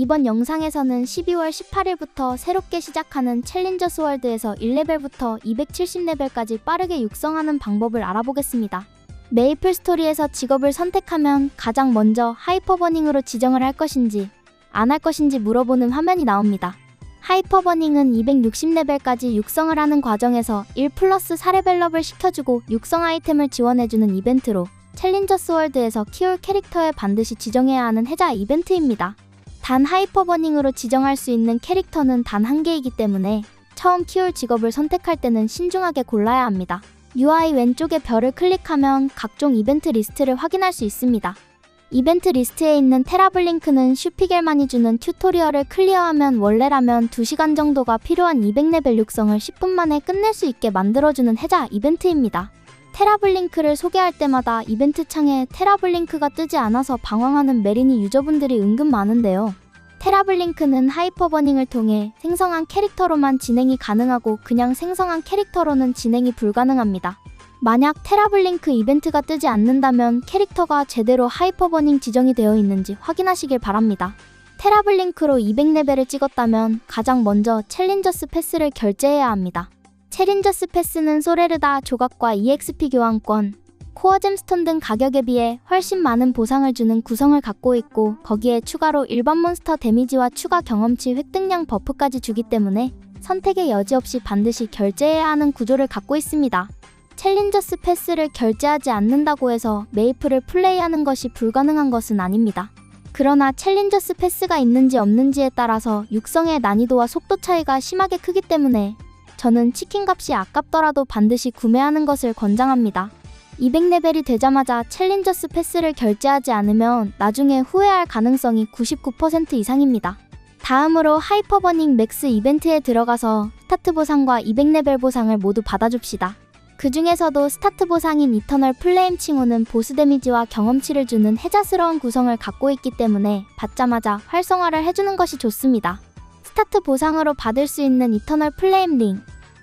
이번 영상에서는 12월 18일부터 새롭게 시작하는 챌린저스 월드에서 1레벨부터 270레벨까지 빠르게 육성하는 방법을 알아보겠습니다. 메이플 스토리에서 직업을 선택하면 가장 먼저 하이퍼버닝으로 지정을 할 것인지 안 할 것인지 물어보는 화면이 나옵니다. 하이퍼버닝은 260레벨까지 육성을 하는 과정에서 1 플러스 4레벨업을 시켜주고 육성 아이템을 지원해주는 이벤트로 챌린저스 월드에서 키울 캐릭터에 반드시 지정해야 하는 해자 이벤트입니다. 단 하이퍼버닝으로 지정할 수 있는 캐릭터는 단 한 개이기 때문에 처음 키울 직업을 선택할 때는 신중하게 골라야 합니다. UI 왼쪽의 별을 클릭하면 각종 이벤트 리스트를 확인할 수 있습니다. 이벤트 리스트에 있는 테라블링크는 슈피겔만이 주는 튜토리얼을 클리어하면 원래라면 2시간 정도가 필요한 200레벨 육성을 10분 만에 끝낼 수 있게 만들어주는 해자 이벤트입니다. 테라블링크를 소개할 때마다 이벤트 창에 테라블링크가 뜨지 않아서 방황하는 메리니 유저분들이 은근 많은데요. 테라블링크는 하이퍼버닝을 통해 생성한 캐릭터로만 진행이 가능하고 그냥 생성한 캐릭터로는 진행이 불가능합니다. 만약 테라블링크 이벤트가 뜨지 않는다면 캐릭터가 제대로 하이퍼버닝 지정이 되어 있는지 확인하시길 바랍니다. 테라블링크로 200레벨을 찍었다면 가장 먼저 챌린저스 패스를 결제해야 합니다. 챌린저스 패스는 소레르다 조각과 EXP 교환권, 코어 잼스톤 등 가격에 비해 훨씬 많은 보상을 주는 구성을 갖고 있고 거기에 추가로 일반 몬스터 데미지와 추가 경험치 획득량 버프까지 주기 때문에 선택의 여지 없이 반드시 결제해야 하는 구조를 갖고 있습니다. 챌린저스 패스를 결제하지 않는다고 해서 메이플을 플레이하는 것이 불가능한 것은 아닙니다. 그러나 챌린저스 패스가 있는지 없는지에 따라서 육성의 난이도와 속도 차이가 심하게 크기 때문에 저는 치킨 값이 아깝더라도 반드시 구매하는 것을 권장합니다. 200레벨이 되자마자 챌린저스 패스를 결제하지 않으면 나중에 후회할 가능성이 99% 이상입니다. 다음으로 하이퍼버닝 맥스 이벤트에 들어가서 스타트 보상과 200레벨 보상을 모두 받아줍시다. 그 중에서도 스타트 보상인 이터널 플레임 칭호는 보스 데미지와 경험치를 주는 해자스러운 구성을 갖고 있기 때문에 받자마자 활성화를 해주는 것이 좋습니다. 스타트 보상으로 받을 수 있는 이터널 플레임 링,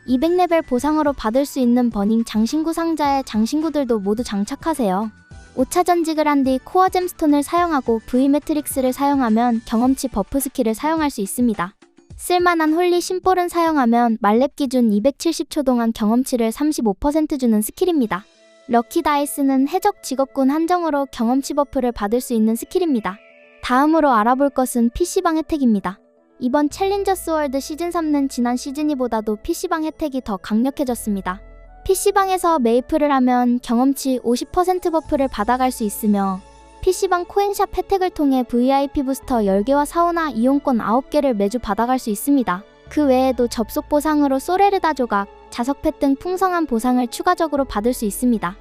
200레벨 보상으로 받을 수 있는 버닝 장신구 상자의 장신구들도 모두 장착하세요. 5차 전직을 한 뒤 코어 잼스톤을 사용하고 V 매트릭스를 사용하면 경험치 버프 스킬을 사용할 수 있습니다. 쓸만한 홀리 심볼은 사용하면 말렙 기준 270초 동안 경험치를 35% 주는 스킬입니다. 럭키 다이스는 해적 직업군 한정으로 경험치 버프를 받을 수 있는 스킬입니다. 다음으로 알아볼 것은 PC방 혜택입니다. 이번 챌린저스 월드 시즌 3는 지난 시즌2보다도 PC방 혜택이 더 강력해졌습니다. PC방에서 메이플을 하면 경험치 50% 버프를 받아갈 수 있으며 PC방 코인샵 혜택을 통해 VIP 부스터 10개와 사우나 이용권 9개를 매주 받아갈 수 있습니다. 그 외에도 접속 보상으로 소레르다 조각, 자석펫 등 풍성한 보상을 추가적으로 받을 수 있습니다.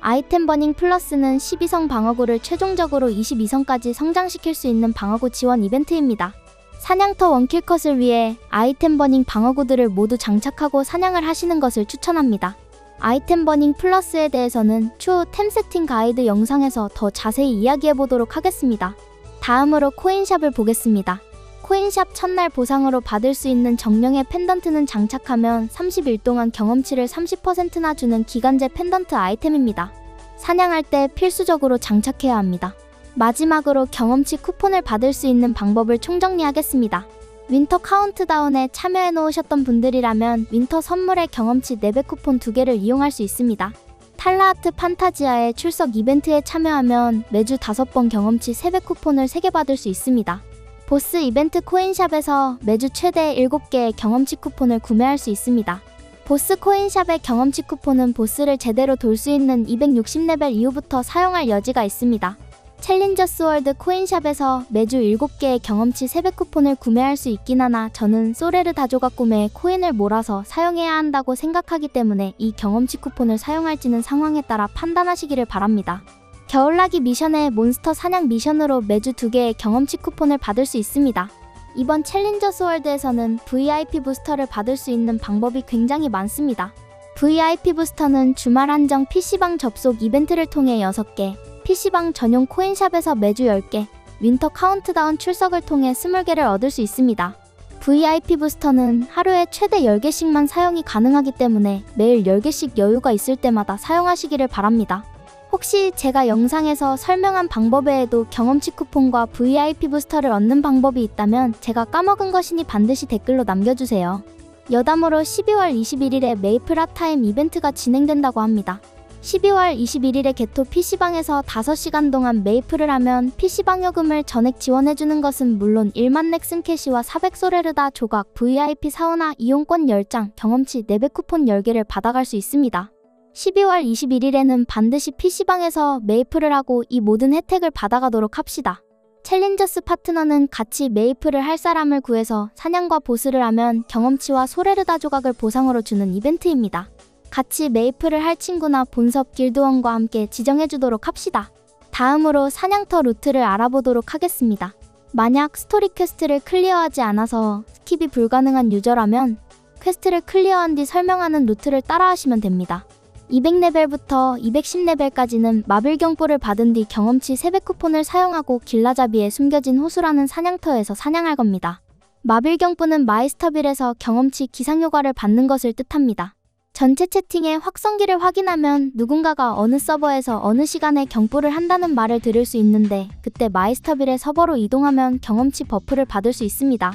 아이템 버닝 플러스는 12성 방어구를 최종적으로 22성까지 성장시킬 수 있는 방어구 지원 이벤트입니다. 사냥터 원킬컷을 위해 아이템 버닝 방어구들을 모두 장착하고 사냥을 하시는 것을 추천합니다. 아이템 버닝 플러스에 대해서는 추후 템 세팅 가이드 영상에서 더 자세히 이야기해 보도록 하겠습니다. 다음으로 코인샵을 보겠습니다. 코인샵 첫날 보상으로 받을 수 있는 정령의 펜던트는 장착하면 30일 동안 경험치를 30%나 주는 기간제 펜던트 아이템입니다. 사냥할 때 필수적으로 장착해야 합니다. 마지막으로 경험치 쿠폰을 받을 수 있는 방법을 총정리하겠습니다. 윈터 카운트다운에 참여해 놓으셨던 분들이라면 윈터 선물의 경험치 4배 쿠폰 2개를 이용할 수 있습니다. 탈라하트 판타지아의 출석 이벤트에 참여하면 매주 5번 경험치 3배 쿠폰을 3개 받을 수 있습니다. 보스 이벤트 코인샵에서 매주 최대 7개의 경험치 쿠폰을 구매할 수 있습니다. 보스 코인샵의 경험치 쿠폰은 보스를 제대로 돌 수 있는 260레벨 이후부터 사용할 여지가 있습니다. 챌린저스 월드 코인샵에서 매주 7개의 경험치 3배 쿠폰을 구매할 수 있긴 하나 저는 소레르 다조각 구매에 코인을 몰아서 사용해야 한다고 생각하기 때문에 이 경험치 쿠폰을 사용할지는 상황에 따라 판단하시기를 바랍니다. 겨울나기 미션의 몬스터 사냥 미션으로 매주 2개의 경험치 쿠폰을 받을 수 있습니다. 이번 챌린저스 월드에서는 VIP 부스터를 받을 수 있는 방법이 굉장히 많습니다. VIP 부스터는 주말 한정 PC방 접속 이벤트를 통해 6개, PC방 전용 코인샵에서 매주 10개, 윈터 카운트다운 출석을 통해 20개를 얻을 수 있습니다. VIP 부스터는 하루에 최대 10개씩만 사용이 가능하기 때문에 매일 10개씩 여유가 있을 때마다 사용하시기를 바랍니다. 혹시 제가 영상에서 설명한 방법 외에도 경험치 쿠폰과 VIP 부스터를 얻는 방법이 있다면 제가 까먹은 것이니 반드시 댓글로 남겨주세요. 여담으로 12월 21일에 메이플 핫타임 이벤트가 진행된다고 합니다. 12월 21일에 개토 PC방에서 5시간 동안 메이플을 하면 PC방 요금을 전액 지원해주는 것은 물론 1만 넥슨 캐시와 400소레르다 조각, VIP 사우나 이용권 10장, 경험치 4배 쿠폰 10개를 받아갈 수 있습니다. 12월 21일에는 반드시 PC방에서 메이플을 하고 이 모든 혜택을 받아가도록 합시다. 챌린저스 파트너는 같이 메이플을 할 사람을 구해서 사냥과 보스를 하면 경험치와 소레르다 조각을 보상으로 주는 이벤트입니다. 같이 메이플을 할 친구나 본섭 길드원과 함께 지정해 주도록 합시다. 다음으로 사냥터 루트를 알아보도록 하겠습니다. 만약 스토리 퀘스트를 클리어하지 않아서 스킵이 불가능한 유저라면 퀘스트를 클리어한 뒤 설명하는 루트를 따라하시면 됩니다. 200레벨부터 210레벨까지는 마블 경보를 받은 뒤 경험치 3배 쿠폰을 사용하고 길라잡이에 숨겨진 호수라는 사냥터에서 사냥할 겁니다. 마블 경보는 마이스터빌에서 경험치 기상 효과를 받는 것을 뜻합니다. 전체 채팅에 확성기를 확인하면 누군가가 어느 서버에서 어느 시간에 경보를 한다는 말을 들을 수 있는데 그때 마이스터빌의 서버로 이동하면 경험치 버프를 받을 수 있습니다.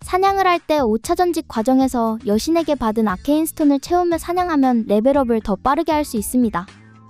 사냥을 할 때 5차 전직 과정에서 여신에게 받은 아케인 스톤을 채우며 사냥하면 레벨업을 더 빠르게 할 수 있습니다.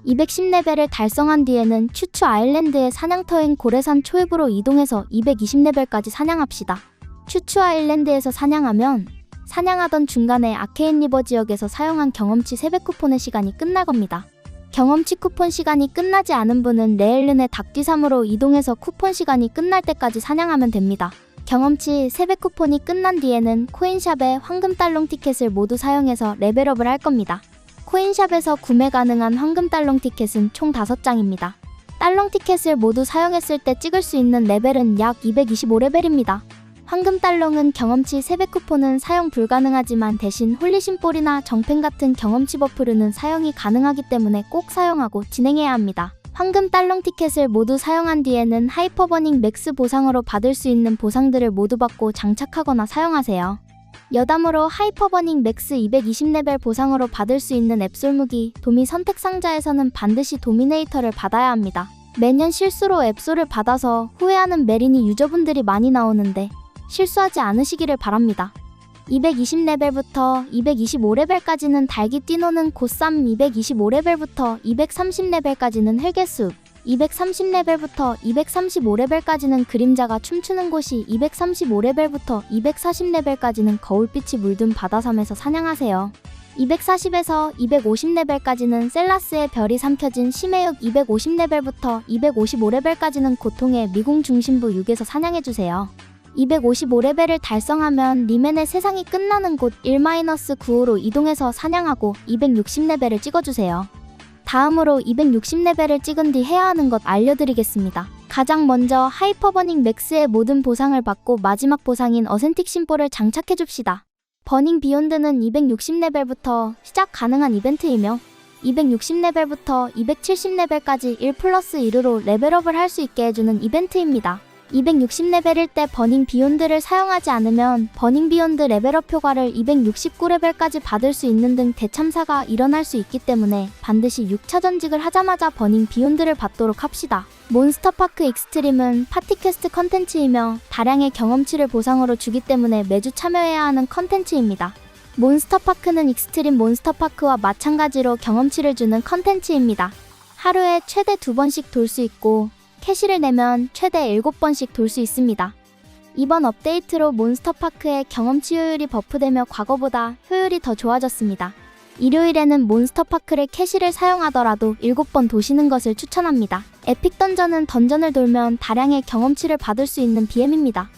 210레벨을 달성한 뒤에는 추추 아일랜드의 사냥터인 고래산 초입으로 이동해서 220레벨까지 사냥합시다. 추추 아일랜드에서 사냥하면 사냥하던 중간에 아케인 리버 지역에서 사용한 경험치 300 쿠폰의 시간이 끝날 겁니다. 경험치 쿠폰 시간이 끝나지 않은 분은 레일른의 닭뒤삼으로 이동해서 쿠폰 시간이 끝날 때까지 사냥하면 됩니다. 경험치 300 쿠폰이 끝난 뒤에는 코인샵에 황금 달롱 티켓을 모두 사용해서 레벨업을 할 겁니다. 코인샵에서 구매 가능한 황금 달롱 티켓은 총 5장입니다. 달롱 티켓을 모두 사용했을 때 찍을 수 있는 레벨은 약 225레벨입니다. 황금 달롱은 경험치 300 쿠폰은 사용 불가능하지만 대신 홀리심볼이나 정펜 같은 경험치 버프르는 사용이 가능하기 때문에 꼭 사용하고 진행해야 합니다. 황금 달롱 티켓을 모두 사용한 뒤에는 하이퍼버닝 맥스 보상으로 받을 수 있는 보상들을 모두 받고 장착하거나 사용하세요. 여담으로 하이퍼버닝 맥스 220레벨 보상으로 받을 수 있는 앱솔 무기 도미 선택 상자에서는 반드시 도미네이터를 받아야 합니다. 매년 실수로 앱솔을 받아서 후회하는 메린이 유저분들이 많이 나오는데 실수하지 않으시기를 바랍니다. 220레벨부터 225레벨까지는 달기 뛰노는 고쌈 225레벨부터 230레벨까지는 헬게숲 230레벨부터 235레벨까지는 그림자가 춤추는 곳이 235레벨부터 240레벨까지는 거울빛이 물든 바다섬에서 사냥하세요. 240에서 250레벨까지는 셀라스의 별이 삼켜진 심해역 250레벨부터 255레벨까지는 고통의 미궁 중심부 6에서 사냥해주세요. 255레벨을 달성하면 리멘의 세상이 끝나는 곳 1-9호로 이동해서 사냥하고 260레벨을 찍어주세요. 다음으로 260레벨을 찍은 뒤 해야 하는 것 알려드리겠습니다. 가장 먼저 하이퍼버닝 맥스의 모든 보상을 받고 마지막 보상인 어센틱 심볼을 장착해줍시다. 버닝 비욘드는 260레벨부터 시작 가능한 이벤트이며 260레벨부터 270레벨까지 1 플러스 1으로 레벨업을 할 수 있게 해주는 이벤트입니다. 260레벨일 때 버닝 비욘드를 사용하지 않으면 버닝 비욘드 레벨업 효과를 269레벨까지 받을 수 있는 등 대참사가 일어날 수 있기 때문에 반드시 6차 전직을 하자마자 버닝 비욘드를 받도록 합시다. 몬스터파크 익스트림은 파티 퀘스트 컨텐츠이며 다량의 경험치를 보상으로 주기 때문에 매주 참여해야 하는 컨텐츠입니다. 몬스터파크는 익스트림 몬스터파크와 마찬가지로 경험치를 주는 컨텐츠입니다. 하루에 최대 두 번씩 돌 수 있고 캐시를 내면 최대 7번씩 돌 수 있습니다. 이번 업데이트로 몬스터파크의 경험치 효율이 버프되며 과거보다 효율이 더 좋아졌습니다. 일요일에는 몬스터파크를 캐시를 사용하더라도 7번 도시는 것을 추천합니다. 에픽 던전은 던전을 돌면 다량의 경험치를 받을 수 있는 BM입니다.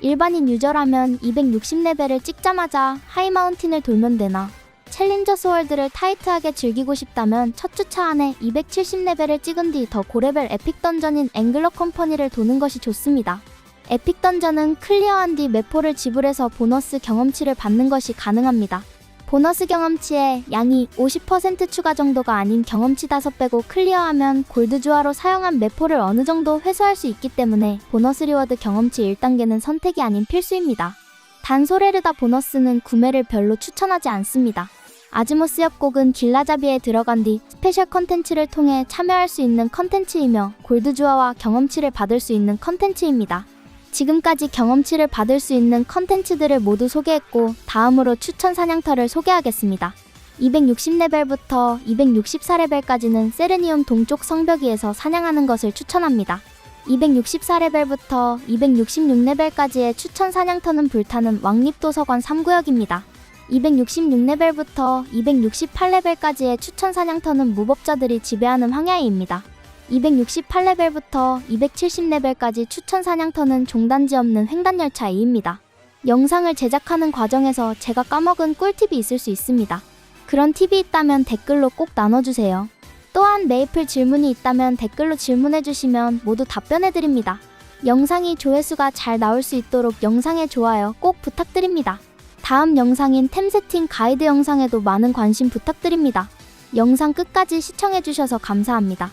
일반인 유저라면 260레벨을 찍자마자 하이마운틴을 돌면 되나 챌린저 스 월드를 타이트하게 즐기고 싶다면 첫 주차 안에 270레벨을 찍은 뒤 더 고레벨 에픽 던전인 앵글러 컴퍼니를 도는 것이 좋습니다. 에픽 던전은 클리어한 뒤 매포를 지불해서 보너스 경험치를 받는 것이 가능합니다. 보너스 경험치에 양이 50% 추가 정도가 아닌 경험치 5 빼고 클리어하면 골드 주화로 사용한 매포를 어느 정도 회수할 수 있기 때문에 보너스 리워드 경험치 1단계는 선택이 아닌 필수입니다. 단소레르다 보너스는 구매를 별로 추천하지 않습니다. 아즈모스 협곡은 길라자비에 들어간 뒤 스페셜 컨텐츠를 통해 참여할 수 있는 컨텐츠이며 골드주화와 경험치를 받을 수 있는 컨텐츠입니다. 지금까지 경험치를 받을 수 있는 컨텐츠들을 모두 소개했고 다음으로 추천 사냥터를 소개하겠습니다. 260레벨부터 264레벨까지는 세르니움 동쪽 성벽 위에서 사냥하는 것을 추천합니다. 264레벨부터 266레벨까지의 추천 사냥터는 불타는 왕립도서관 3구역입니다. 266레벨부터 268레벨까지의 추천 사냥터는 무법자들이 지배하는 황야이입니다. 268레벨부터 270레벨까지 추천 사냥터는 종단지 없는 횡단열차 2입니다. 영상을 제작하는 과정에서 제가 까먹은 꿀팁이 있을 수 있습니다. 그런 팁이 있다면 댓글로 꼭 나눠주세요. 또한 메이플 질문이 있다면 댓글로 질문해주시면 모두 답변해드립니다. 영상이 조회수가 잘 나올 수 있도록 영상에 좋아요 꼭 부탁드립니다. 다음 영상인 템 세팅 가이드 영상에도 많은 관심 부탁드립니다. 영상 끝까지 시청해주셔서 감사합니다.